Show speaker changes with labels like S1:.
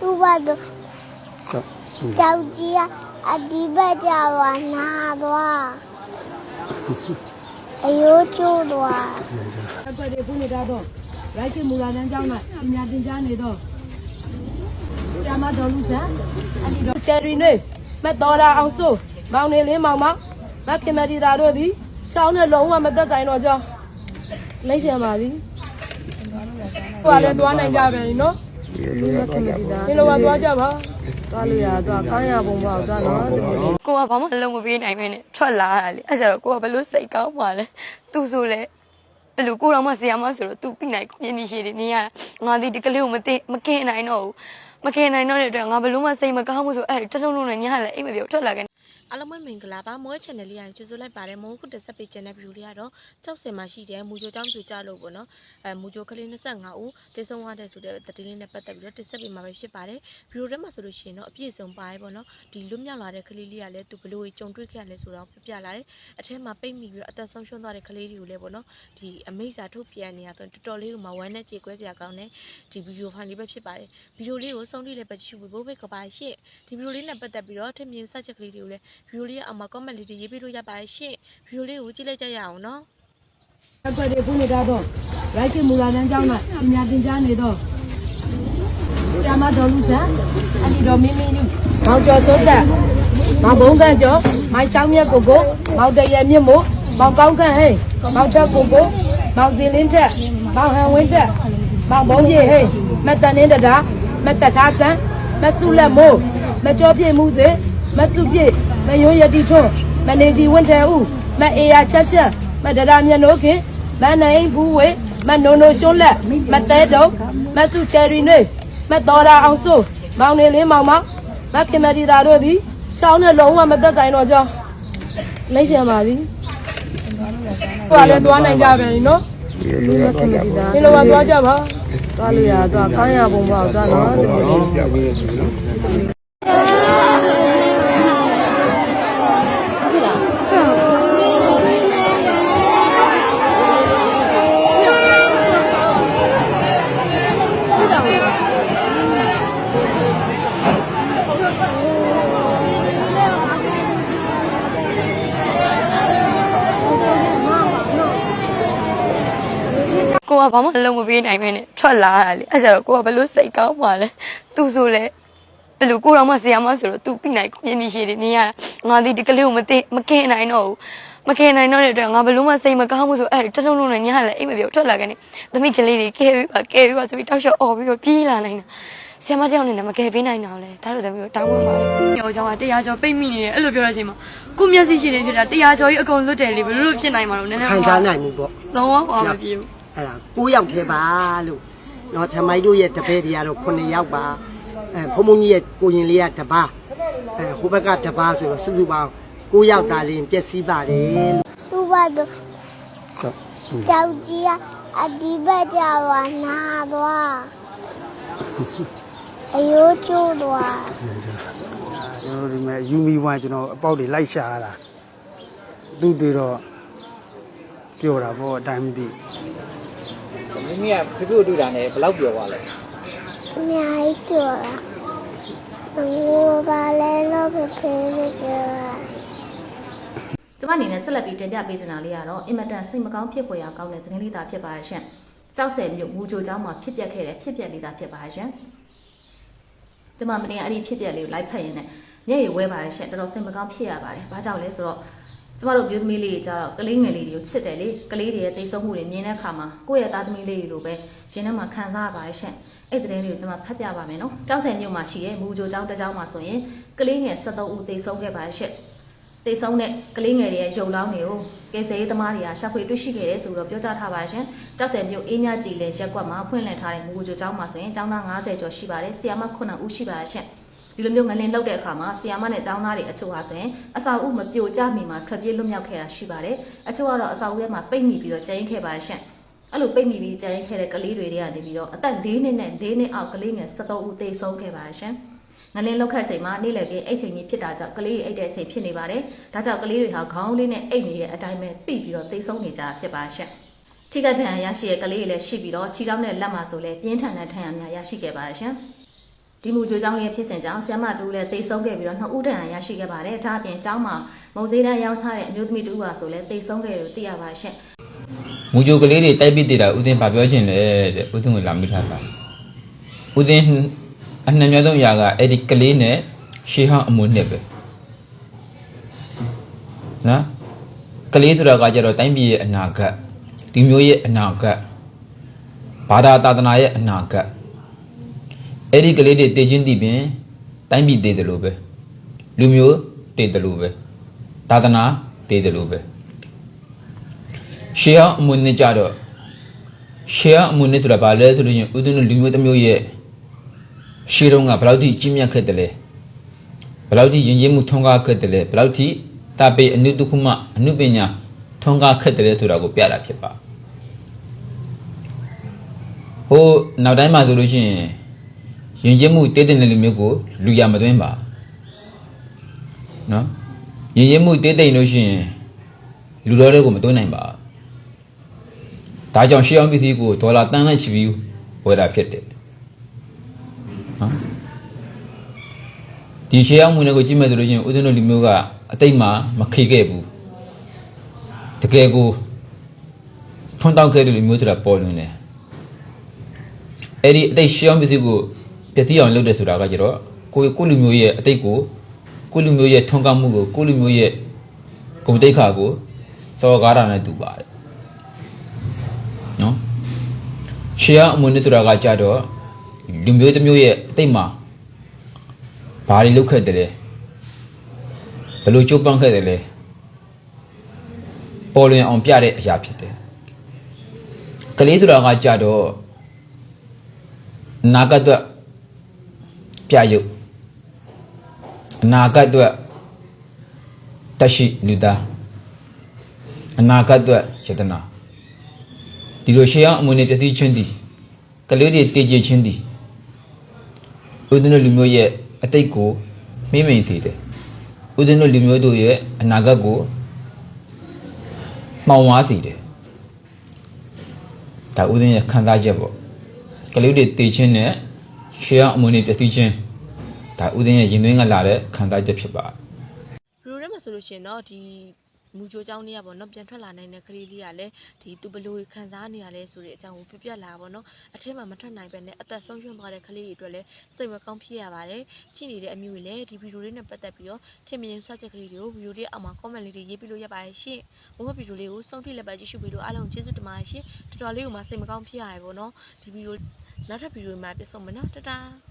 S1: သူ့ဘာသူ
S2: ဟုတ်อืม
S1: ကြောက်ကြီးကအဒီဘက်ကျသွားနာသွားအယိုးကျိုးသွား
S3: အကွက်တွေဖုန်းနေတော့ရိုက်ချမူလာတန်းကျောင်းမှာပညာသင်ကြားနေတော့ဆရာမတော်လူဆန်အဲ့ဒီတော့ချယ်ရီနေမက်တော်တာအောင်စိုးမောင်နေလေးမောင်မမခင်မတီတာတို့သည်ချောင်းနဲ့လုံးဝမသက်ဆိုင်တော့ကြောင်းလိုက်ပြန်ပါသည်ဟိုလည်းသွားနိုင်ကြပဲနော်
S2: ဒီလိုတော့တော့ပါ
S3: ဒီလိုပါသွားကြပါသွားလို့ရသွားကောင်းရပုံပေါ့သွားတော့
S4: ကိုကဘာမှလုံးမပေးနိုင်မင်းနဲ့ထွက်လာတာလေအဲ့ကျတော့ကိုကဘယ်လို့စိတ်ကောင်းပါလဲသူဆိုလဲဘယ်လိုကိုတော်မဆရာမဆိုတော့သူပြနိုင်ကိုမြင်နေရှိတယ်နေရတာငါဒီဒီကလေးကိုမသိမကင်နိုင်တော့ဘူးမကင်နိုင်တော့တဲ့အတွက်ငါဘယ်လို့မှစိတ်မကောင်းဘူးဆိုအဲ့တလုံးလုံးနဲ့ညလည်းအိမ်မပြောထွက်လာခဲ့
S5: အားလုံးပဲမင်္ဂလာပါမိုး channel လေးရရင်ကြိုဆိုလိုက်ပါတယ်မိုးခုတက်ဆက်ပေးခြင်းတဲ့ video လေးကတော့ကြောက်စင်မှာရှိတဲ့မူဂျိုကျောင်းပြကြလို့ပေါ့နော်အဲမူဂျိုကလေး25ဦးတေဆုံးသွားတဲ့ဆိုတဲ့တတိလေးနဲ့ပတ်သက်ပြီးတော့တက်ဆက်ပေးမှာပဲဖြစ်ပါတယ် video ထဲမှာဆိုလို့ရှိရင်တော့အပြည့်စုံပါရဲပေါ့နော်ဒီလွတ်မြောက်လာတဲ့ကလေးလေးကလည်းသူဘလို့ကြုံတွေ့ခဲ့ရလဲဆိုတော့ပြပြလာတယ်အထက်မှာပိတ်မိပြီးတော့အသက်ဆုံးရှုံးသွားတဲ့ကလေးတွေကိုလည်းပေါ့နော်ဒီအမိစာထုတ်ပြန်နေရဆိုတော်တော်လေးကိုမှဝမ်းနဲ့ကြေကွဲစရာကောင်းတယ်ဒီ video ဖိုင်လေးပဲဖြစ်ပါတယ် video လေးကိုဆုံးထိလည်းပဲကြည့်ရှုဖို့ဘို့ဘိတ်ကပါရှင့်ဒီ video လေးနဲ့ပတ်သက်ပြီးတော့ထင်မြင်စက်ချက်ကလေးတွေကိုလည်းဗီဒီယိုလေးရဲ့အောက်မှာ comment လေးတွေရေးပေးလို့ရပါတယ်ရှင့်ဗီဒီယိုလေးကိုကြည့်လိုက်ကြရအောင်နော်
S3: အကွက်တွေဖုန်းနေတော့ရိုက်ချမူလာတန်းကျောင်းမှာပညာသင်ကြားနေတော့ဆရာမတော်လူဆန်အဲ့ဒီတော့မင်းမင်းလူမောင်ကျော်စိုးသက်မောင်ဘုံကန်းကျော်မိုင်ချောင်းမြတ်ကိုကိုမောင်တရမြင့်မို့မောင်ကောင်းခန့်ဟဲ့မောင်ထက်ကိုကိုမောင်စင်လင်းထက်မောင်ဟန်ဝင်းထက်မောင်ဘုံပြေဟဲ့မတန်င်းတတာမတထားဆန်းမဆုလက်မို့မကြောပြည့်မှုစေမဆုပြည့် မယိုးရတီထွန်းမနေကြီးဝင်းထဲဦးမအေယာချက်ချက်မဒရာမြတ်နိုးခင်မနိုင်ဘူးဝေမနိုနိုရှုံးလက်မတဲတုံမဆုချယ်ရီနေမတော်တာအောင်စိုးမောင်နေလေးမောင်မမခင်မတီတာတို့သည်ချောင်းနဲ့လုံးဝမသက်ဆိုင်တော့ကြောင်းလိုက်ပြန်ပါသည်ဟိုလည်းသွားနိုင်ကြပဲနော်
S2: ဒီလိုတော့တော့ပါ
S3: ဒီလိုပါသွားကြပါသွားလို့ရသွားကောင်းရပုံပေါ့သွားတော့
S4: ကိုကဘာမှလုံးမပေးနိုင်မင်းနဲ့ထွက်လာတာလေအဲ့ကျတော့ကိုကဘယ်လို့စိတ်ကောင်းပါလဲသူဆိုလဲဘယ်လိုကိုတော်မဆရာမဆိုတော့သူပြနိုင်ကိုမြင်နေရှိတယ်နေရတာငါဒီဒီကလေးကိုမသိမကင်နိုင်တော့ဘူးမကင်နိုင်တော့တဲ့အတွက်ငါဘယ်လို့မှစိတ်မကောင်းဘူးဆိုအဲ့တလုံးလုံးနဲ့ညလည်းအိမ်မပြောထွက်လာခဲ့နေသမီးကလေးတွေကဲပြီးပါကဲပြီးပါဆိုပြီးတောက်လျှောက်អော်ပြီးတော့ပြေးလာနိုင်တာဆရာမတယောက်နဲ့မကယ်ပေးနိုင်တော့လဲဒါတို့သမီးကိုတောင်းပန်ပါလေ။ညောကြောင်ကတရားကျော်ပိတ်မိနေတယ်အဲ့လိုပြောတဲ့အချိန်မှာကိုမျက်စိရှိနေဖြစ်တာတရားကျော်ကြီးအကုန်လွတ်တယ်လေဘယ်လိုလုပ်ဖြစ်နိုင်မှာလို့နည်းနည်း
S6: ခံစားနိုင်မှုပေါ့
S4: လုံးဝဟောမပြေဘူး
S6: အဲ့ဒါ9ယောက်ထဲပါလို့နော်ဆမိုင်းတို့ရဲ့တပည့်တွေကတော့9ယောက်ပါအဲဖုံဖုံကြီးရဲ့ကိုရင်လေးကတပါအဲဟိုဘက်ကတပါဆိုတော့စုစုပေါင်း9ယောက်သားလေးပျက်စီးပါတယ်လို့
S1: သူ့ဘာ
S2: တို့
S1: ကြောက်ကြီးကအဒီဘက်ကြဝနာသွားအယိုးကျိုးသွား
S2: ကျွန်တော်ဒီမှာယူမီဝိုင်းကျွန်တော်အပေါက်တွေလိုက်ရှာရတာသူ့တွေတော့ပြောတာပေါ့အတိုင်းမသိ
S7: မင်းကြီးကဖဖေတို့တာနဲ့ဘယ်လောက်ပြောသွားလဲ
S1: အများကြီးပြောတာငိုပါလဲလို့ဖဖေးလို့ပြောတာ
S8: ကျမအနေနဲ့ဆက်လက်ပြီးတင်ပြပေးချင်တာလေးကတော့အင်မတန်စိတ်မကောင်းဖြစ်ဖွယ်ရာကောင်းတဲ့သတင်းလေးသာဖြစ်ပါရဲ့ရှင်။ကြောက်စဲမြို့မူဂျိုကျောင်းမှာဖြစ်ပျက်ခဲ့တဲ့ဖြစ်ပျက်လေးသာဖြစ်ပါရဲ့ရှင်။ကျမမနေ့ကအဲ့ဒီဖြစ်ပျက်လေးကိုလိုက်ဖတ်ရင်းနဲ့မျက်ရည်ဝဲပါရဲ့ရှင်တော်တော်စိတ်မကောင်းဖြစ်ရပါတယ်။ဘာကြောင့်လဲဆိုတော့ ကျမတို့မျိုးသမီးလေးတွေကြတော့ကလေးငယ်လေးတွေကိုချစ်တယ်လေကလေးတွေရဲ့တိတ်ဆုံးမှုတွေမြင်တဲ့အခါမှာကိုယ့်ရဲ့သားသမီးလေးတွေလိုပဲရှင်ထဲမှာခံစားရပါတယ်ရှင်။အဲ့ဒီသတင်းလေးကိုကျမဖတ်ပြပါမယ်နော်။ကျောင်းဆယ်မြို့မှာရှိတဲ့မူဂျိုကျောင်းတစ်ကျောင်းမှာဆိုရင်ကလေးငယ်73ဦးတိတ်ဆုံးခဲ့ပါတယ်ရှင်။တိတ်ဆုံးတဲ့ကလေးငယ်တွေရဲ့ရုပ်လောင်းတွေကိုကယ်ဆယ်ရေးသမားတွေကရှာဖွေတွေ့ရှိခဲ့တယ်ဆိုတော့ပြောကြားထားပါရှင်။ကြောက်စဲမြို့အေးမြကြည်လင်ရက်ကွက်မှာဖွင့်လှစ်ထားတဲ့မူကူချိုကျောင်းမှာဆိုရင်ကျောင်းသား90ကျော်ရှိပါတယ်။ဆီယာမ9ဦးရှိပါရှင်။ ဒီလိုမျိုးငလင်လောက်တဲ့အခါမှာဆီယာမနဲ့ကျောင်းသားတွေအချို့ဟာဆိုရင်အစာအုပ်မပြိုကျမီမှာထွက်ပြေးလွတ်မြောက်ခဲ့တာရှိပါတယ်။အချို့ကတော့အစာအုပ်ထဲမှာပိတ်မိပြီးတော့ကျင်းခဲ့ပါရှင်။အဲ့လိုပိတ်မိပြီးကျင်းခဲ့တဲ့ကလေးတွေတွေကနေပြီးတော့အသက်၄နှစ်နဲ့၄နှစ်အောက်ကလေးငယ်73ဦးသေဆုံးခဲ့ပါရှင်။ငလင်းလောက်ခတ်ချိန်မှာနေ့လည်ကအိတ်ချိန်ကြီးဖြစ်တာကြောင့်ကလေးတွေအိတ်တဲ့အချိန်ဖြစ်နေပါတယ်။ဒါကြောင့်ကလေးတွေဟာခေါင်းလေးနဲ့အိတ်နေတဲ့အတိုင်းပဲပြိပြီးတော့သိဆုံးနေကြတာဖြစ်ပါရှင့်။ထိကထန်ရရှိတဲ့ကလေးတွေလည်းရှိပြီးတော့ခြေထောက်နဲ့လက်မှာဆိုလည်းပြင်းထန်တဲ့ထန်ရများရရှိခဲ့ပါရှင့်။ ဒီမူကြိုးကြောင်းလေးဖြစ်စဉ်ကြောင့်ဆ iam မတူလည်းတိတ်ဆုံးခဲ့ပြီးတော့နှစ်ဦးတန်ရရှိခဲ့ပါတယ်ဒါအပြင်ကျောင်းမှာမုံစည်းတန်းရောင်းချတဲ့အမျိုးသမီးတူပါဆိုလည်းတိတ်ဆုံးခဲ့တယ်လို့သိရပါရှင့်
S7: မူကြိုကလေးတွေတိုက်ပစ်သေးတာဦးသိန်းဗာပြောချင်တယ်တဲ့ဦးသိန်းကိုလာမိထားတာဦးသိန်းအနှံ့များဆုံးຢာကအဲ့ဒီကလေးနဲ့ရှေးဟောင်းအမွေနှစ်ပဲနော်ကလေးဆိုတာကကြတော့တိုင်းပြည်ရဲ့အနာဂတ်ဒီမျိုးရဲ့အနာဂတ်ဘာသာတာသနာရဲ့အနာဂတ် အဲ့ဒီကလေးတွေတည်ချင်းတည်ပင်တိုင်းပြည်တည်တယ်လို့ပဲလူမျိုးတည်တယ်လို့ပဲသာသနာတည်တယ်လို့ပဲရှေးအောင်အမွေနဲ့ကြတော့ရှေးအောင်အမွေနဲ့ဆိုတာဘာလဲဆိုလို့ရင်ဥဒုနလူမျိုးတစ်မျိုးရဲ့ရှေးတုန်းကဘယ်လောက်ထိကြီးမြတ်ခဲ့တယ်လဲဘယ်လောက်ထိယဉ်ကျေးမှုထွန်းကားခဲ့တယ်လဲဘယ်လောက်ထိတာပေအနုတခုမှအနုပညာထွန်းကားခဲ့တယ်လဲဆိုတာကိုပြတာဖြစ်ပါဟိုနောက်တိုင်းမှာဆိုလို့ရှိရင် ယဉ်ကျေးမှုတည်တဲ့လူမျိုးကိုလူရမသွင်းပါနော်ယဉ်ကျေးမှုတည်တဲ့လို့ရှိရင်လူတော်တွေကိုမသွင်းနိုင်ပါဘူးဒါကြောင့်ရှေးအောင်ပစ္စည်းကိုဒေါ်လာတန်းနဲ့ချီပြီးဝယ်တာဖြစ်တယ်နော်ဒီရှေးအောင်မှုတွေကိုကြည့်မဲ့ဆိုလို့ရှိရင်ဦးဇင်းတို့လူမျိုးကအတိတ်မှာမခေခဲ့ဘူးတကယ်ကိုထွန်းတောက်ခဲ့တဲ့လူမျိုးဆိုတာပေါ်လွင်တယ်အဲ့ဒီအတိတ်ရှေးအောင်ပစ္စည်းကို ပျက်စီးအောင်လုပ်တယ်ဆိုတာကကြတော့ကိုယ်ကိုယ်လူမျိုးရဲ့အတိတ်ကိုကိုယ်လူမျိုးရဲ့ထွန်းကားမှုကိုကိုယ်လူမျိုးရဲ့ဂုဏ်တိတ်ခါကိုစော်ကားတာနဲ့တူပါတယ်နော်ရှေးအမွေနဲ့တူတာကကြတော့လူမျိုးတစ်မျိုးရဲ့အတိတ်မှာဘာတွေလုပ်ခဲ့တယ်လဲဘယ်လိုကြိုးပမ်းခဲ့တယ်လဲပေါ်လွင်အောင်ပြတဲ့အရာဖြစ်တယ်ကလေးဆိုတာကကြတော့အနာဂတ်အတွက် ပြရုပ်အနာဂတ်အတွက်တရှိလူသားအနာဂတ်အတွက်ယတနာဒီလိုရှေးအောင်အမွေနဲ့ပြည့်စည်ခြင်းသည်ကလေးတွေတည်ကြည်ခြင်းသည်ဦးဇင်းတို့လူမျိုးရဲ့အတိတ်ကိုမိမ့်မိန်စေတယ်ဦးဇင်းတို့လူမျိုးတို့ရဲ့အနာဂတ်ကိုမှောင်ဝါးစေတယ်ဒါဦးဇင်းရဲ့ခံစားချက်ပေါ့ကလေးတွေတည်ခြင်းနဲ့ ရှေးအောင်အမွေနဲ့ပြည့်စည်ခြင်းဒါဦးဇင်းရဲ့ရင်သွင်းကလာတဲ့ခံစားချက်ဖြစ်ပါတယ်
S5: ဘလူးထဲမှာဆိုလို့ရှိရင်တော့ဒီမူကြိုเจ้าနေရပေါ့နော်ပြန်ထွက်လာနိုင်တဲ့ကလေးလေးကလည်းဒီသူဘလူးခံစားနေရလဲဆိုတဲ့အကြောင်းကိုပြပြလာပါတော့အထက်မှာမထွက်နိုင်ပဲနဲ့အသက်ဆုံးရှုံးသွားတဲ့ကလေးတွေအတွက်လည်းစိတ်မကောင်းဖြစ်ရပါတယ်ကြည့်နေတဲ့အမျိုးတွေလည်းဒီဗီဒီယိုလေးနဲ့ပတ်သက်ပြီးတော့ထင်မြင်စချက်ကလေးတွေကိုဗီဒီယိုလေးအောက်မှာ comment လေးတွေရေးပြလို့ရပါတယ်ရှင့်ဘုမဗီဒီယိုလေးကိုဆုံးဖြတ်လက်ပါကြည့်ရှုပြီးတော့အားလုံးကျေးဇူးတင်ပါတယ်ရှင့်တော်တော်လေးကိုမှစိတ်မကောင်းဖြစ်ရတယ်ပေါ့နော်ဒီဗီဒီယို နောက်ထပ်ဗီဒီယိုမှာပြန်ဆုံမယ်နော်တတား